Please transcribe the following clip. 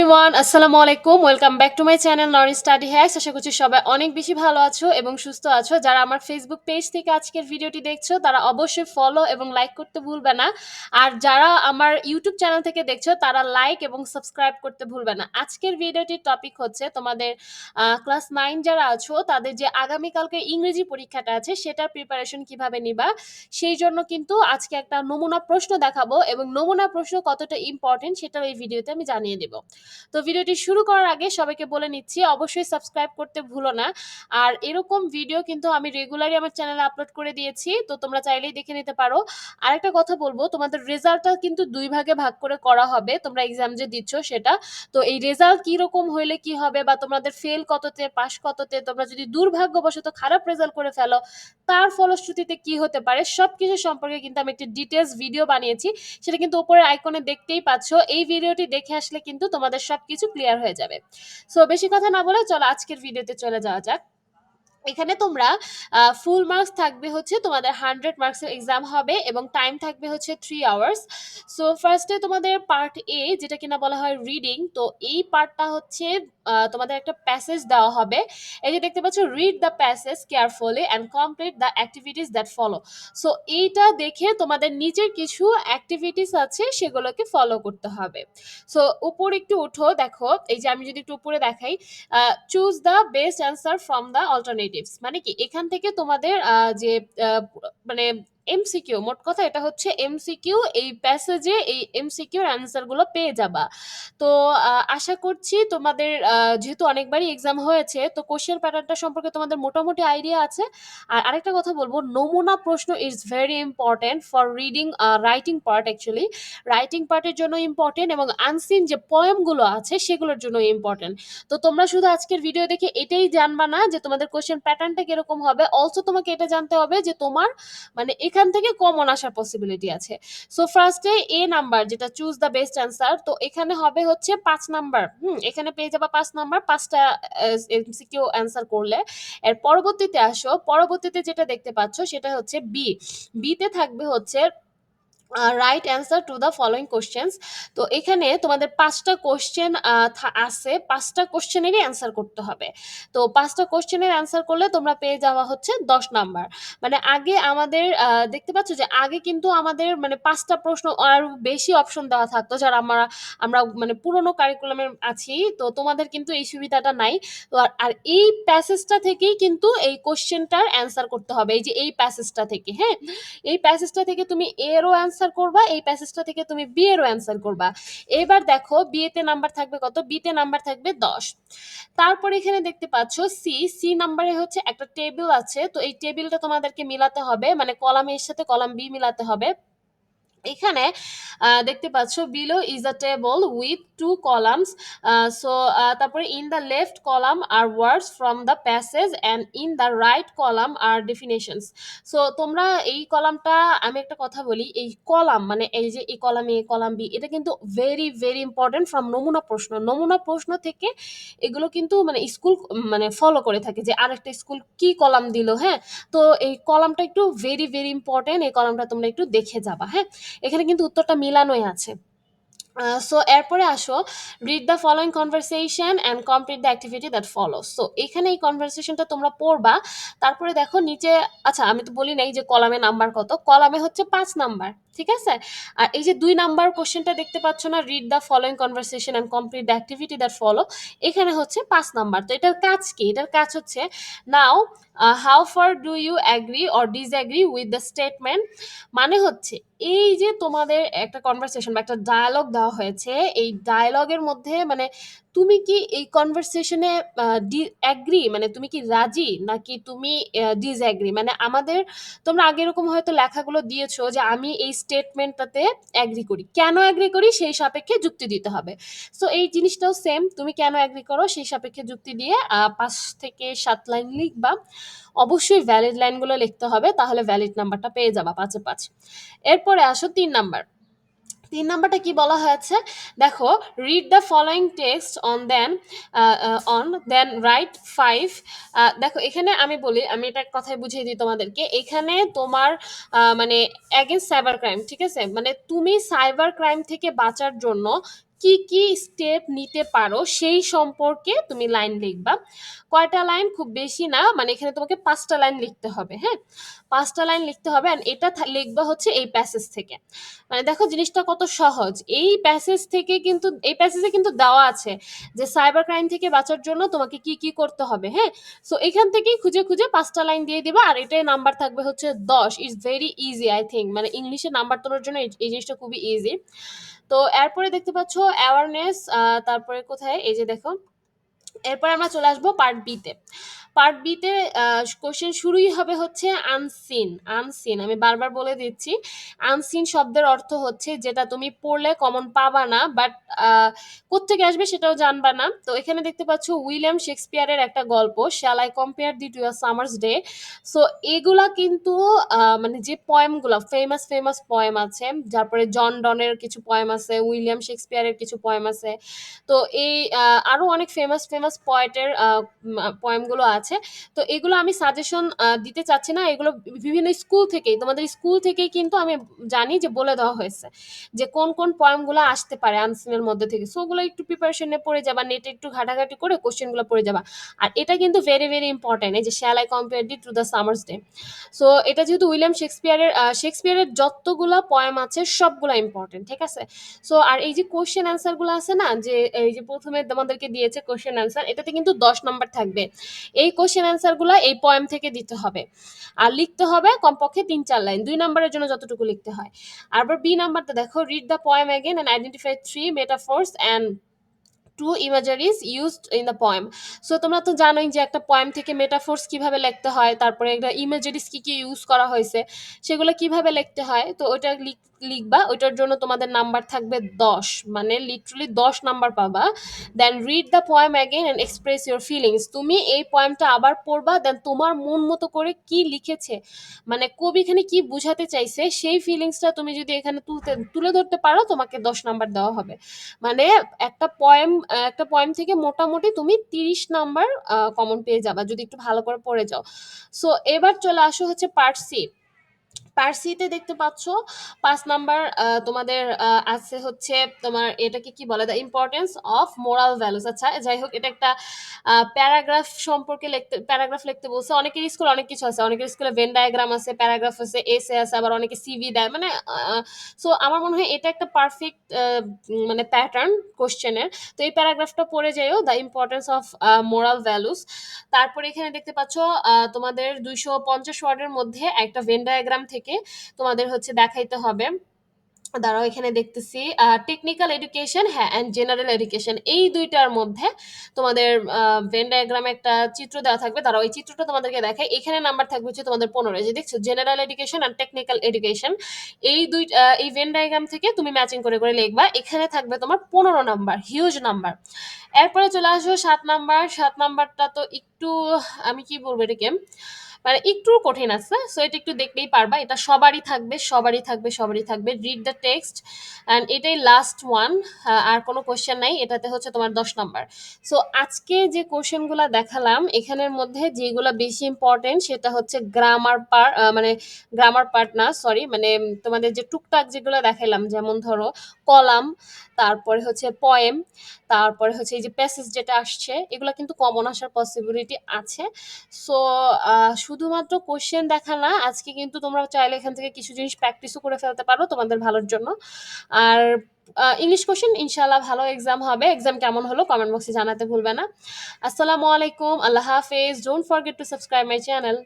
Everyone আসসালামু আলাইকুম welcome back to my channel Nori study hacks আশা করছি সবাই অনেক বেশি ভালো আছো এবং সুস্থ আছো। যারা আমার ফেসবুক পেজ থেকে আজকের ভিডিওটি দেখছ, তারা অবশ্যই ফলো এবং লাইক করতে ভুলবে না। আর যারা আমার ইউটিউব চ্যানেল থেকে দেখছ, তারা লাইক এবং সাবস্ক্রাইব করতে ভুলবে না। আজকের ভিডিওটির টপিক হচ্ছে তোমাদের ক্লাস নাইন যারা আছো, তাদের যে আগামীকালকে ইংরেজি পরীক্ষাটা আছে, সেটার প্রিপারেশন কীভাবে নিবা, সেই জন্য কিন্তু আজকে একটা নমুনা প্রশ্ন দেখাবো এবং নমুনা প্রশ্ন কতটা ইম্পর্টেন্ট সেটাও এই ভিডিওতে আমি জানিয়ে দেবো। তো ভিডিওটি শুরু করার আগে সবাইকে বলে নিচ্ছি, অবশ্যই সাবস্ক্রাইব করতে ভুলো না। আর এরকম ভিডিও কিন্তু আমি রেগুলারই আমার চ্যানেলে আপলোড করে দিয়েছি, তো তোমরা চাইলেই দেখে নিতে পারো। আরেকটা কথা বলব, তোমাদের রেজাল্টটা কিন্তু দুই ভাগে ভাগ করে করা হবে, তোমরা এক্সাম যে দিচ্ছ সেটা। তো এই রেজাল্ট কীরকম হইলে কি হবে বা তোমাদের ফেল কততে পাস কততে, তোমরা যদি দুর্ভাগ্যবশত খারাপ রেজাল্ট করে ফেলো, তার ফলশ্রুতিতে কি হতে পারে সব কিছু সম্পর্কে কিন্তু আমি একটি ডিটেলস ভিডিও বানিয়েছি। সেটা কিন্তু উপরের আইকনে দেখতেই পাচ্ছ। এই ভিডিওটি দেখে আসলে কিন্তু তোমাদের সব কিছু ক্লিয়ার হয়ে যাবে। সো বেশি কথা না বলে চলো আজকের ভিডিওতে চলে যাওয়া যাক। এখানে তোমরা ফুল মার্কস থাকবে হচ্ছে তোমাদের হান্ড্রেড মার্কসের এক্সাম হবে এবং টাইম থাকবে হচ্ছে থ্রি আওয়ার্স সো ফার্স্টে তোমাদের পার্ট এ যেটা কিনা বলা হয় রিডিং তো এই পার্টটা হচ্ছে তোমাদের একটা প্যাসেজ দেওয়া হবে। এই যে দেখতে পাচ্ছ read the passage carefully and complete the activities that follow so এইটা দেখে তোমাদের নিজের কিছু অ্যাক্টিভিটিস আছে, সেগুলোকে ফলো করতে হবে। সো উপর একটু উঠো, দেখো, এই যে আমি যদি একটু উপরে দেখাই choose the best answer from the alternatives মানে কি, এখান থেকে তোমাদের যে মানে এমসিকিউ, মোট কথা এটা হচ্ছে এমসিকিউ, এই প্যাসেজে এই এমসিকিউর অ্যান্সারগুলো পেয়ে যাবা। তো আশা করছি তোমাদের যেহেতু অনেকবারই এক্সাম হয়েছে, তো কোশ্চেন প্যাটার্নটা সম্পর্কে তোমাদের মোটামুটি আইডিয়া আছে। আর আরেকটা কথা বলব, নমুনা প্রশ্ন is very important for reading writing part actually writing পার্টের জন্য ইম্পর্টেন্ট এবং আনসিন যে পয়েমগুলো আছে, সেগুলোর জন্য ইম্পর্টেন্ট তো তোমরা শুধু আজকের ভিডিও দেখে এটাই জানবা না যে তোমাদের কোশ্চেন প্যাটার্নটা কীরকম হবে। অলসো তোমাকে এটা জানতে হবে যে তোমার মানে এখান থেকে কমন আসার পসিবিলিটি আছে। সো ফার্স্টে এ নাম্বার যেটা চুজ দ্য বেস্ট অ্যান্সার তো এখানে হবে হচ্ছে পাঁচ নাম্বার হুম, এখানে পেয়ে যাবা পাঁচ নাম্বার পাঁচটা এমসিকিউ অ্যান্সার করলে। এর পরবর্তীতে আসো, পরবর্তীতে যেটা দেখতে পাচ্ছ সেটা হচ্ছে বি বিতে থাকবে হচ্ছে right answer to the following questions তো এখানে তোমাদের পাঁচটা কোশ্চেন আছে। পাঁচটা কোশ্চেনেরই অ্যান্সার করতে হবে। তো পাঁচটা কোশ্চেনের অ্যান্সার করলে তোমরা পেয়ে যাওয়া হচ্ছে দশ নাম্বার মানে আগে আমাদের দেখতে পাচ্ছ যে আগে কিন্তু আমাদের মানে পাঁচটা প্রশ্ন আর বেশি অপশন দেওয়া থাকতো যারা আমরা আমরা মানে পুরোনো কারিকুলামে আছি। তো তোমাদের কিন্তু এই সুবিধাটা নাই। তো আর- আর এই প্যাসেজটা থেকেই কিন্তু এই কোশ্চেনটার অ্যান্সার করতে হবে। এই যে এই প্যাসেজটা থেকে হ্যাঁ? এই প্যাসেজটা থেকে তুমি এরও অ্যান্সার করবা, এই প্যাসেজটা থেকে তুমি বি এরও অ্যান্সার করবা। এবার দেখো বিয়েতে নাম্বার থাকবে কত? বিতে নাম্বার থাকবে দশ। তারপর এখানে দেখতে পাচ্ছ সি সি নাম্বারে হচ্ছে একটা টেবিল আছে, তো এই টেবিলটা তোমাদেরকে মিলাতে হবে মানে কলাম এর সাথে কলাম বি মিলাতে হবে। এখানে দেখতে পাচ্ছ below is a table with two columns so তারপরে in the left column are words from the passage and in the right column are definitions so তোমরা এই কলামটা আমি একটা কথা বলি, এই কলাম মানে এই যে এই কলাম এ কলাম বি এটা কিন্তু ভেরি ভেরি ইম্পর্টেন্ট ফ্রম নমুনা প্রশ্ন। নমুনা প্রশ্ন থেকে এগুলো কিন্তু মানে স্কুল মানে ফলো করে থাকে যে আরেকটা স্কুল কি কলাম দিল হ্যাঁ? তো এই কলামটা একটু ভেরি ভেরি ইম্পর্টেন্ট এই কলামটা তোমরা একটু দেখে যাবা হ্যাঁ? এখানে কিন্তু উত্তরটা মিলানোই আছে। সো এরপরে আসো read the following conversation and complete the activity that follow so এখানে এই কনভারসেশনটা তোমরা পড়বা, তারপরে দেখো নিচে আচ্ছা আমি তো বলি নাই যে কলামে নাম্বার কত, কলামে হচ্ছে পাঁচ নাম্বার ঠিক আছে? আর এই যে দুই নাম্বার কোশ্চেনটা দেখতে পাচ্ছ না read the following conversation and complete the activity that follow এখানে হচ্ছে পাঁচ নাম্বার। তো এটার কাজ কি? এটার কাজ হচ্ছে now how far do you agree or disagree with the statement মানে হচ্ছে, এই যে তোমাদের একটা কনভারসেশন বা একটা ডায়ালগ দেওয়া হয়েছে, এই ডায়ালগের মধ্যে মানে তুমি কি এই কনভারসেশনে অ্যাগ্রি মানে তুমি কি রাজি? নাকি তুমি ডিসঅ্যাগ্রি মানে আমাদের, তোমরা আগে এরকম হয়তো লেখাগুলো দিয়েছ যে আমি এই স্টেটমেন্টটাতে অ্যাগ্রি করি। কেন অ্যাগ্রি করি? সেই সাপেক্ষে যুক্তি দিতে হবে। সো এই জিনিসটাও সেম তুমি কেন অ্যাগ্রি করো? সেই সাপেক্ষে যুক্তি দিয়ে পাঁচ থেকে সাত লাইন লিখবা। অবশ্যই ভ্যালিড লাইনগুলো লিখতে হবে। তাহলে ভ্যালিড নাম্বারটা পেয়ে যাবা পাঁচে পাঁচ। এরপরে আসো তিন নাম্বার তিন নাম্বারটা কি বলা হয়েছে? দেখো read the following text on then on then write five দেখো, এখানে আমি বলি, আমি এটা কথাই বুঝিয়ে দিই তোমাদেরকে, এখানে তোমার মানে অ্যাগেন্স্ট সাইবার ক্রাইম ঠিক আছে? মানে তুমি সাইবার ক্রাইম থেকে বাঁচার জন্য কি, কি স্টেপ নিতে পারো সেই সম্পর্কে তুমি লাইন লিখবা। কয়টা লাইন? খুব বেশি না। মানে এখানে তোমাকে পাঁচটা লাইন লিখতে হবে, হ্যাঁ? পাঁচটা লাইন লিখতে হবে অ্যান্ড এটা লিখবা হচ্ছে এই প্যাসেজ থেকে। মানে দেখো জিনিসটা কত সহজ। এই প্যাসেজ থেকে কিন্তু এই প্যাসেজে কিন্তু দেওয়া আছে যে সাইবার ক্রাইম থেকে বাঁচার জন্য তোমাকে কি, কি করতে হবে, হ্যাঁ? সো এখান থেকেই খুঁজে, খুঁজে পাঁচটা লাইন দিয়ে দিবা আর এটাই নাম্বার থাকবে হচ্ছে ১০ it's very easy I think. মানে ইংলিশে নাম্বার তোলার জন্য এই জিনিসটা খুবই ইজি। তো এরপরে দেখতে পাচ্ছ অ্যাওয়ারনেস তারপরে কোথায়? এই যে দেখো। এরপরে আমরা চলে আসব পার্ট বি তে। পার্ট বি তে আ কোয়েশ্চেন শুরুই হবে হচ্ছে আনসিন, আনসিন আমি বারবার বলে দিচ্ছি। আনসিন শব্দের অর্থ হচ্ছে যেটা তুমি পড়লে কমন পাবা না বাট আ কোত্থেকে আসবে সেটাও জানবা না। তো এখানে দেখতে পাচ্ছ উইলিয়াম শেক্সপিয়ারের একটা গল্প 'shall I compare thee to summer's day'. So এগুলা কিন্তু মানে যে পয়েমগুলো ফেমাস, ফেমাস পয়েম আছে। তারপরে জন ডনের কিছু পয়েম আছে, উইলিয়াম শেক্সপিয়ারের কিছু পয়েম আছে। তো এই আ আরও অনেক ফেমাস, ফেমাস পয়েটের পয়েমগুলো আছে। তো এগুলো আমি সাজেশন দিতে চাচ্ছি না। এগুলো বিভিন্ন স্কুল থেকেই তোমাদের স্কুল থেকেই কিন্তু আমি জানি যে বলে দেওয়া হয়েছে। যে কোন, কোন পয়েমগুলা আসতে পারে আনসিনের মধ্যে থেকে। সো ওগুলো একটু প্রিপারেশন পড়ে যাবা। নেটে একটু ঘাটাঘাটি করে কোয়েশ্চেনগুলো পড়ে যাবা। আর এটা কিন্তু ভেরি, ভেরি ইম্পোর্টেন্ট। এই যে 'shall I compare thee to the summer's day'. So এটা যেহেতু উইলিয়াম শেক্সপিয়ারের শেক্সপিয়ারের যতগুলা পয়েম আছে সবগুলা ইম্পোর্টেন্ট। ঠিক আছে? সো আর এই যে কোয়েশ্চেন অ্যান্সারগুলো আছে না? যে এই যে প্রথমে তোমাদেরকে দিয়েছে কোয়েশ্চেন অ্যান্সার এটাতে কিন্তু ১০ নাম্বার থাকবে। এই কোয়েশ্চেন অ্যান্সারগুলা এই পয়েম থেকে দিতে হবে। আর লিখতে হবে কমপক্ষে ৩-৪ লাইন। দুই নম্বরের জন্য যতটুকু লিখতে হয়। আবার বি নাম্বারটা দেখো read the poem again and identify three metaphors and 2 imageries used in the poem. So তোমরা তো জানোই যে একটা পয়েম থেকে মেটাফোর্স কীভাবে লিখতে হয়, তারপরে একটা ইমাজারিজ কি, কি ইউজ করা হয়েছে সেগুলো কীভাবে লিখতে হয়। তো ওইটা লিখ লিখবা। ওইটার জন্য তোমাদের নাম্বার থাকবে ১০ মানে লিটারালি ১০ নাম্বার পাবা। Then read the poem again and express your feelings. তুমি এই পয়েমটা আবার পড়বা দেন তোমার মন মতো করে কি লিখেছে, মানে কবি এখানে কি বুঝাতে চাইছে সেই ফিলিংসটা তুমি যদি এখানে তুলতে তুলে ধরতে পারো তোমাকে ১০ নাম্বার দেওয়া হবে। মানে একটা পোয়েম একটা পয়েন্ট থেকে মোটামুটি তুমি ৩০ নাম্বার কমন পেয়ে যাবা, যদি একটু ভালো করে পড়ে যাও। সো এবার চলে আসো হচ্ছে পার্ট সি। পার্ট সি তে দেখতে পাচ্ছ পাঁচ নাম্বার তোমাদের আছে হচ্ছে তোমার এটাকে কি বলে? The importance of moral values আচ্ছা যাই হোক এটা একটা প্যারাগ্রাফ সম্পর্কে লিখতে প্যারাগ্রাফ লিখতে বলছে। অনেকের স্কুলে অনেক কিছু আছে। অনেকের স্কুলে ভেন ডায়াগ্রাম আছে, প্যারাগ্রাফ আছে, এসে আছে আবার অনেকে সিভি দেয়। মানে সো আমার মনে হয় এটা একটা পারফেক্ট মানে প্যাটার্ন কোয়েশ্চেনের। তো এই প্যারাগ্রাফটা পড়ে যাইও the importance of moral values. তারপরে এখানে দেখতে পাচ্ছ তোমাদের ২৫০ ওয়ার্ডের মধ্যে একটা ভেন ডায়াগ্রাম থেকে তোমাদের হচ্ছে দেখাইতে হবে। দাঁড়াও এখানে দেখতেছি টেকনিক্যাল এডুকেশন হ্যাঁ, অ্যান্ড জেনারেল এডুকেশন এই দুইটার মধ্যে তোমাদের ভেন ডায়াগ্রামে একটা চিত্র দেওয়া থাকবে। দাঁড়াও এই চিত্রটা তোমাদেরকে দেখাই। এখানে নাম্বার থাকবে হচ্ছে তোমাদের ১৫ এই যে দেখছ general education and technical education এই ২ আ এই ভেন ডায়াগ্রাম থেকে তুমি ম্যাচিং করে, করে লিখবা। এখানে থাকবে তোমার ১৫ নাম্বার, হিউজ নাম্বার। এরপরে চলে আসো সাত নাম্বার। সাত নাম্বারটা তো একটু আমি কি বলব এটাকে? মানে একটু কঠিন আছে। সো এটা একটু দেখলেই পারবা। এটা সবারই থাকবে, সবারই থাকবে, সবারই থাকবে। রিড দ্য টেক্সট অ্যান্ড এটাই লাস্ট ওয়ান। আর কোনো কোয়েশ্চেন নাই। এটাতে হচ্ছে তোমার ১০ নাম্বার। সো আজকে যে কোয়েশ্চেনগুলা দেখালাম এখানের মধ্যে যেগুলা বেশি ইম্পোর্টেন্ট সেটা হচ্ছে গ্রামার পার মানে গ্রামার পার্ট না সরি মানে তোমাদের যে টুকটাক যেগুলো দেখাইলাম যেমন ধরো কলাম, তারপরে হচ্ছে পয়েম তারপরে হচ্ছে এই যে প্যাসেজ যেটা আসছে এগুলো কিন্তু কমন আসার পসিবিলিটি আছে। সো শুধুমাত্র কোশ্চেন দেখা না আজকে কিন্তু তোমরা চাইলে এখান থেকে কিছু জিনিস প্র্যাকটিসও করে ফেলতে পারো তোমাদের ভালোর জন্য। আর ইংলিশ কোশ্চেন ইনশাল্লাহ ভালো এক্সাম হবে। এক্সাম কেমন হলো কমেন্ট বক্সে জানাতে ভুলবে না। আসসালামু আলাইকুম, আল্লাহ হাফেজ। Don't forget to subscribe my channel.